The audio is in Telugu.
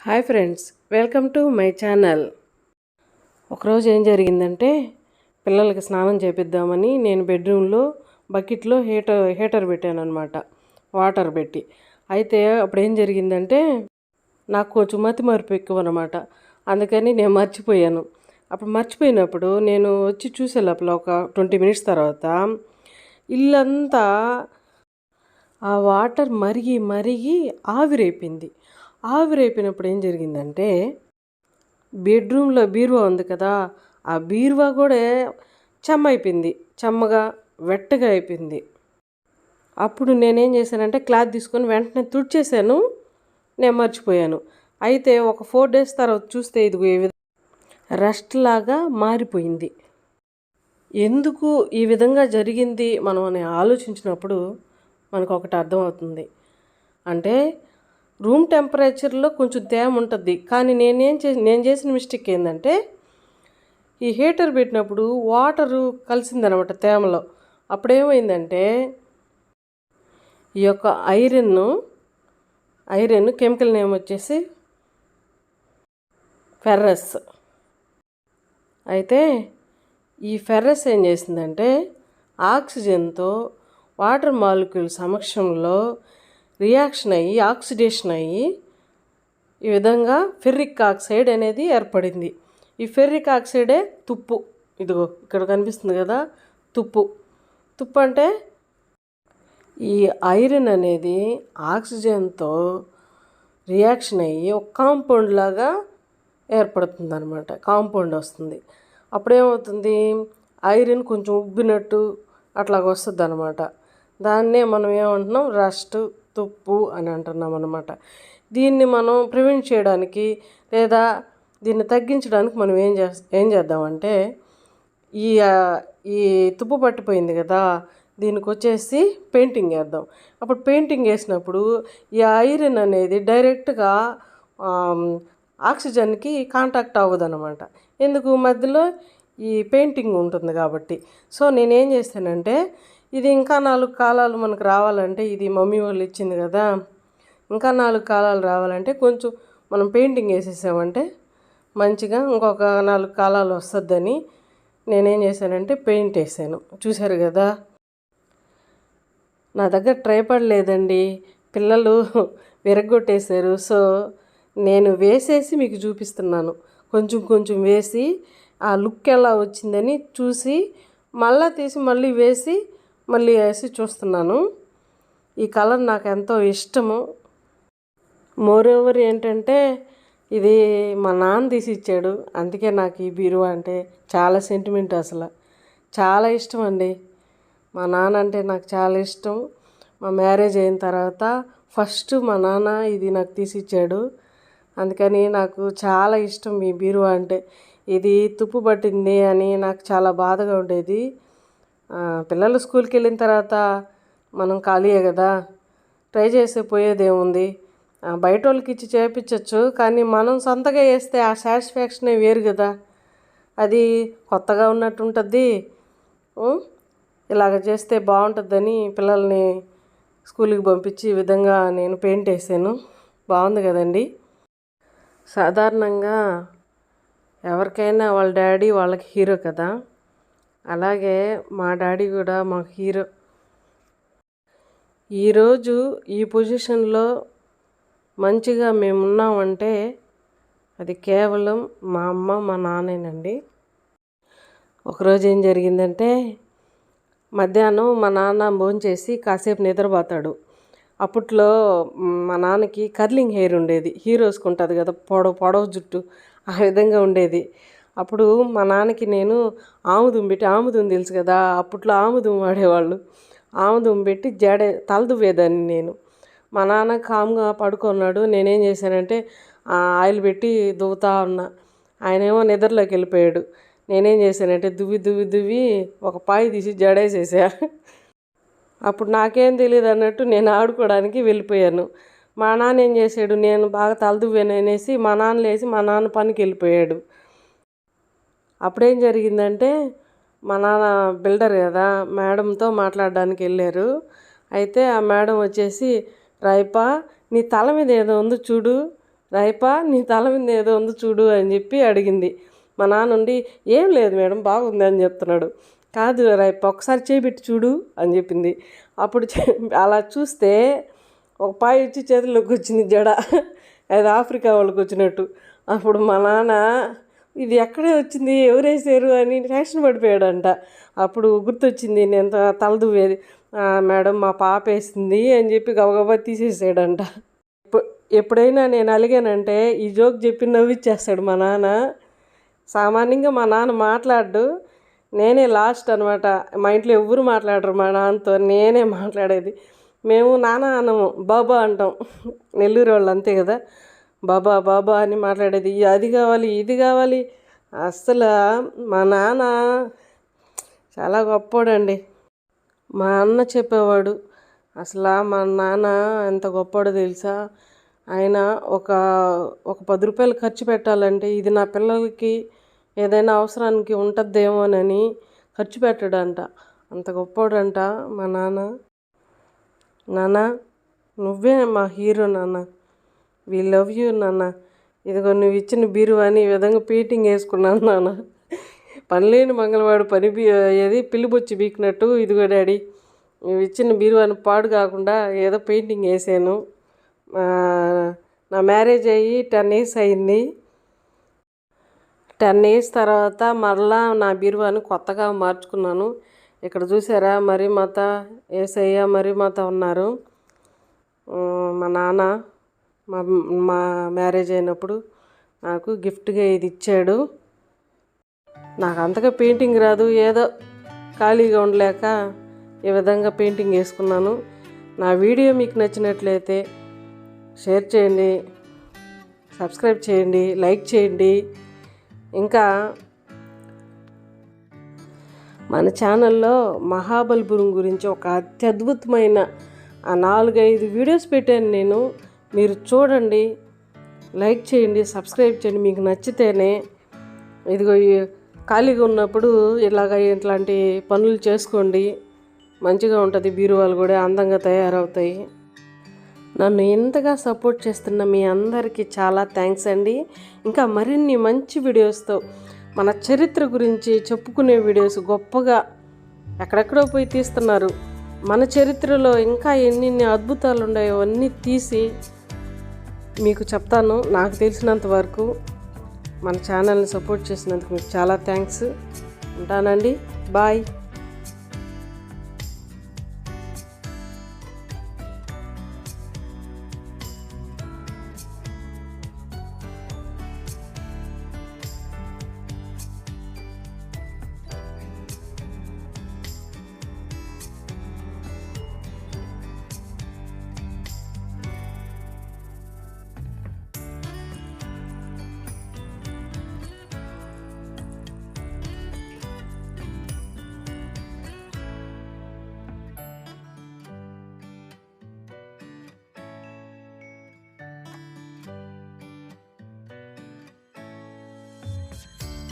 Hi friends welcome to my channel. ఒకరోజు ఏం జరిగిందంటే పిల్లలకి స్నానం చేపిద్దామని నేను బెడ్రూమ్లో బకెట్లో హీటర్ హీటర్ పెట్టాను అనమాట వాటర్ పెట్టి. అయితే అప్పుడు ఏం జరిగిందంటే నాకు కొంచెం మతి మరుపు ఎక్కువ అనమాట అందుకని నేను మర్చిపోయాను. అప్పుడు మర్చిపోయినప్పుడు నేను వచ్చి చూసే లోపల ఒక ట్వంటీ మినిట్స్ తర్వాత ఇల్లంతా ఆ వాటర్ మరిగి మరిగి ఆవిరైపోయింది. ఆవిరైపోయినప్పుడు ఏం జరిగిందంటే బెడ్రూమ్లో బీరువా ఉంది కదా ఆ బీరువా కూడా చెమ్మ అయిపోయింది చెమ్మగా వెట్టగా అయిపోయింది. అప్పుడు నేనేం చేశానంటే క్లాత్ తీసుకొని వెంటనే తుడిచేసాను నేను మర్చిపోయాను. అయితే ఒక ఫోర్ డేస్ తర్వాత చూస్తే ఇది ఏ విధంగా రస్ట్ లాగా మారిపోయింది. ఎందుకు ఈ విధంగా జరిగింది మనం అని ఆలోచించినప్పుడు మనకు ఒకటి అర్థమవుతుంది. అంటే రూమ్ టెంపరేచర్లో కొంచెం తేమ ఉంటుంది. కానీ నేనేం చే నేను చేసిన మిస్టేక్ ఏంటంటే ఈ హీటర్ పెట్టినప్పుడు వాటరు కలిసిందనమాట తేమలో. అప్పుడేమైందంటే ఈ యొక్క ఐరన్ ఐరన్ కెమికల్ నేమ్ వచ్చేసి ఫెర్రస్. అయితే ఈ ఫెర్రస్ ఏం చేసిందంటే ఆక్సిజన్తో వాటర్ మాలిక్యూల్ సమక్షంలో రియాక్షన్ అయ్యి ఆక్సిడేషన్ అయ్యి ఈ విధంగా ఫెర్రిక్ ఆక్సైడ్ అనేది ఏర్పడింది. ఈ ఫెర్రిక్ ఆక్సైడే తుప్పు. ఇదిగో ఇక్కడ కనిపిస్తుంది కదా తుప్పు. తుప్పు అంటే ఈ ఐరన్ అనేది ఆక్సిజన్తో రియాక్షన్ అయ్యి ఒక కాంపౌండ్ లాగా ఏర్పడుతుంది అనమాట కాంపౌండ్ వస్తుంది. అప్పుడేమవుతుంది? ఐరన్ కొంచెం ఉబ్బినట్టు అట్లాగ వస్తుంది అనమాట దాన్నే మనం ఏమంటున్నాం? రస్ట్ తుప్పు అని అంటున్నాం అనమాట దీన్ని మనం ప్రివెంట్ చేయడానికి లేదా దీన్ని తగ్గించడానికి మనం ఏం చే ఏం చేద్దామంటే ఈ ఈ తుప్పు పట్టిపోయింది కదా దీనికి వచ్చేసి పెయింటింగ్ వేద్దాం. అప్పుడు పెయింటింగ్ వేసినప్పుడు ఈ ఐరన్ అనేది డైరెక్ట్గా ఆక్సిజన్కి కాంటాక్ట్ అవ్వదు అనమాట ఎందుకు? మధ్యలో ఈ పెయింటింగ్ ఉంటుంది కాబట్టి. సో నేనేం చేస్తానంటే ఇది ఇంకా నాలుగు కాలాలు మనకు రావాలంటే ఇది మమ్మీ వాళ్ళు ఇచ్చింది కదా. ఇంకా నాలుగు కాలాలు రావాలంటే కొంచెం మనం పెయింటింగ్ వేసేసామంటే మంచిగా ఇంకొక నాలుగు కాలాలు వస్తుందని నేనేం చేశానంటే పెయింట్ వేసాను. చూశారు కదా? నా దగ్గర ట్రైపడ్ లేదండి పిల్లలు విరగొట్టేశారు సో నేను వేసేసి మీకు చూపిస్తున్నాను. కొంచెం కొంచెం వేసి ఆ లుక్ ఎలా వచ్చిందని చూసి మళ్ళీ తీసి మళ్ళీ వేసి మళ్ళీ వేసి చూస్తున్నాను. ఈ కలర్ నాకు ఎంతో ఇష్టము. మోరోవర్ ఏంటంటే ఇది మా నాన్న తీసి ఇచ్చాడు. అందుకే నాకు ఈ బీరువా అంటే చాలా సెంటిమెంట్ అసలు. చాలా ఇష్టం అండి. మా నాన్న అంటే నాకు చాలా ఇష్టం. మా మ్యారేజ్ అయిన తర్వాత ఫస్ట్ మా నాన్న ఇది నాకు తీసిచ్చాడు అందుకని నాకు చాలా ఇష్టం ఈ బీరువా అంటే. ఇది తుప్పు పట్టింది అని నాకు చాలా బాధగా ఉండేది. పిల్లలు స్కూల్కి వెళ్ళిన తర్వాత మనం ఖాళీయే కదా. ట్రై చేసే పోయేదేముంది? బయట వాళ్ళకి ఇచ్చి చేయించవచ్చు కానీ మనం సొంతగా వేస్తే ఆ సాటిస్ఫాక్షనే వేరు కదా. అది కొత్తగా ఉన్నట్టు ఉంటుంది ఇలాగ చేస్తే బాగుంటుందని పిల్లల్ని స్కూల్కి పంపించి ఈ విధంగా నేను పెయింట్ వేసాను. బాగుంది కదండి. సాధారణంగా ఎవరికైనా వాళ్ళ డాడీ వాళ్ళకి హీరో కదా. అలాగే మా డాడీ కూడా మా హీరో. ఈరోజు ఈ పొజిషన్లో మంచిగా మేము ఉన్నామంటే అది కేవలం మా అమ్మ మా నాన్నేనండి. ఒకరోజు ఏం జరిగిందంటే మధ్యాహ్నం మా నాన్న భోంచేసి కాసేపు నిద్రపోతాడు. అప్పట్లో మా నాన్నకి కర్లింగ్ హెయిర్ ఉండేది. హీరోస్కి ఉంటుంది కదా పొడవు పొడవు జుట్టు ఆ విధంగా ఉండేది. అప్పుడు మా నాన్నకి నేను ఆముదం పెట్టి ఆముదం తెలుసు కదా అప్పట్లో ఆముదం వాడేవాళ్ళు. ఆముదం పెట్టి జడ తలదువ్వేదాన్ని నేను. మా నాన్న కామ్గా పడుకున్నాడు. నేనేం చేశానంటే ఆయిల్ పెట్టి దువ్వుతా ఉన్నా. ఆయనేమో నిద్రలోకి వెళ్ళిపోయాడు. నేనేం చేశానంటే దువ్వి దువ్వి దువ్వి ఒక పాయి తీసి జడేసేసా. అప్పుడు నాకేం తెలియదు అన్నట్టు నేను ఆడుకోవడానికి వెళ్ళిపోయాను. మా నాన్న ఏం చేశాడు నేను బాగా తలదువ్వాను అనేసి మా నాన్న లేచి మా నాన్న పనికి వెళ్ళిపోయాడు. అప్పుడేం జరిగిందంటే మా నాన్న బిల్డర్ కదా మేడంతో మాట్లాడడానికి వెళ్ళారు. అయితే ఆ మేడం వచ్చేసి రాయపా నీ తల మీద ఏదో ఉందో చూడు. రాయపా నీ తల మీద ఏదో ఉంది చూడు అని చెప్పి అడిగింది. మా నాన్న ఉండి ఏం లేదు మేడం బాగుంది అని చెప్తున్నాడు. కాదు రాయప్ప ఒకసారి చేపెట్టి చూడు అని చెప్పింది. అప్పుడు అలా చూస్తే ఒక పాయి ఇచ్చి చేతుల్లోకి వచ్చింది జడ. అది ఆఫ్రికా వాళ్ళకి వచ్చినట్టు. అప్పుడు మా నాన్న ఇది ఎక్కడే వచ్చింది? ఎవరేసారు అని టెన్షన్ పడిపోయాడంట. అప్పుడు గుర్తొచ్చింది నేను త- తలదువ్వేది. మేడం మా పాప వేసింది అని చెప్పి గబగబా తీసేసాడంట. ఎప్పుడైనా నేను అలిగానంటే ఈ జోక్ చెప్పి నవ్విచ్చేస్తాడు మా నాన్న. సామాన్యంగా మా నాన్న మాట్లాడు నేనే లాస్ట్ అనమాట మా ఇంట్లో ఎవ్వరు మాట్లాడరు మా నాన్నతో. నేనే మాట్లాడేది. మేము నాన్న అనము బాబా అంటాం. నెల్లూరు వాళ్ళు అంతే కదా. బాబా బాబా అని మాట్లాడేది. అది కావాలి ఇది కావాలి. అస్సలు మా నాన్న చాలా గొప్పోడండి. మా అన్న చెప్పేవాడు అసలు మా నాన్న ఎంత గొప్పవాడో తెలుసా? ఆయన ఒక ఒక పది రూపాయలు ఖర్చు పెట్టాలంటే ఇది నా పిల్లలకి ఏదైనా అవసరానికి ఉంటుందేమోనని ఖర్చు పెట్టడంట. అంత గొప్పవాడంట మా నాన్న. నాన్న నువ్వే మా హీరో నాన్న. వీ లవ్ యూ నాన్న. ఇదిగో నువ్వు ఇచ్చిన బీరువాని ఈ విధంగా పీటింగ్ వేసుకున్నాను నాన్న. పనిలేని మంగళవాడు పని బీ ఏది పిల్లిబొచ్చి బీకినట్టు. ఇదిగో డాడీ నువ్వు ఇచ్చిన బీరువాని పాడు కాకుండా ఏదో పెయింటింగ్ వేసాను. నా మ్యారేజ్ అయ్యి టెన్ ఇయర్స్ అయింది. టెన్ ఇయర్స్ తర్వాత మరలా నా బీరువాని కొత్తగా మార్చుకున్నాను. ఇక్కడ చూసారా మరి మాత ఏసయ్య మరి మాత ఉన్నారు. మా నాన్న మా మా మ్యారేజ్ అయినప్పుడు నాకు గిఫ్ట్గా ఇది ఇచ్చాడు. నాకు అంతగా పెయింటింగ్ రాదు. ఏదో ఖాళీగా ఉండలేక ఈ విధంగా పెయింటింగ్ వేసుకున్నాను. నా వీడియో మీకు నచ్చినట్లయితే షేర్ చేయండి సబ్స్క్రైబ్ చేయండి లైక్ చేయండి. ఇంకా మన ఛానల్లో మహాబలిపురం గురించి ఒక అత్యద్భుతమైన ఆ నాలుగైదు వీడియోస్ పెట్టాను నేను. మీరు చూడండి లైక్ చేయండి సబ్స్క్రైబ్ చేయండి. మీకు నచ్చితేనే ఇదిగో ఈ ఖాళీగా ఉన్నప్పుడు ఇలాగ ఇట్లాంటి పనులు చేసుకోండి. మంచిగా ఉంటుంది బీరువాలు కూడా అందంగా తయారవుతాయి. నన్ను ఎంతగా సపోర్ట్ చేస్తున్న మీ అందరికీ చాలా థ్యాంక్స్ అండి. ఇంకా మరిన్ని మంచి వీడియోస్తో మన చరిత్ర గురించి చెప్పుకునే వీడియోస్ గొప్పగా ఎక్కడెక్కడో పోయి తీస్తున్నారు. మన చరిత్రలో ఇంకా ఎన్నెన్ని అద్భుతాలు ఉన్నాయో అన్నీ తీసి మీకు చెప్తాను నాకు తెలిసినంత వరకు మన ఛానల్ని సపోర్ట్ చేసినందుకు మీకు చాలా థ్యాంక్స్. ఉంటానండి. బాయ్.